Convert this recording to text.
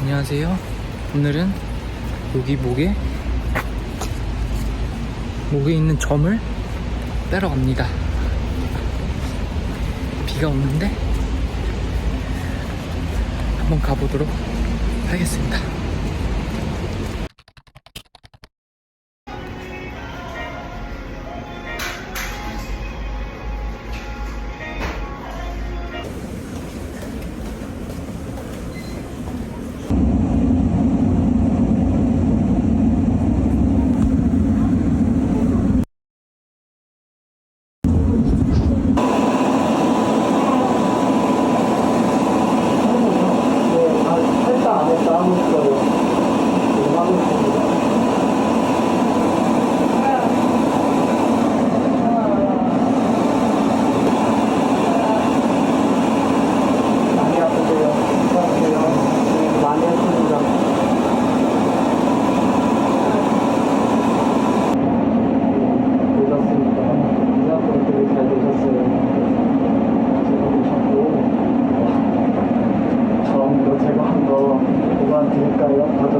안녕하세요. 오늘은 여기 목에 목에 있는 점을 빼러 갑니다. 비가 오는데 한번 가보도록 하겠습니다. mantiene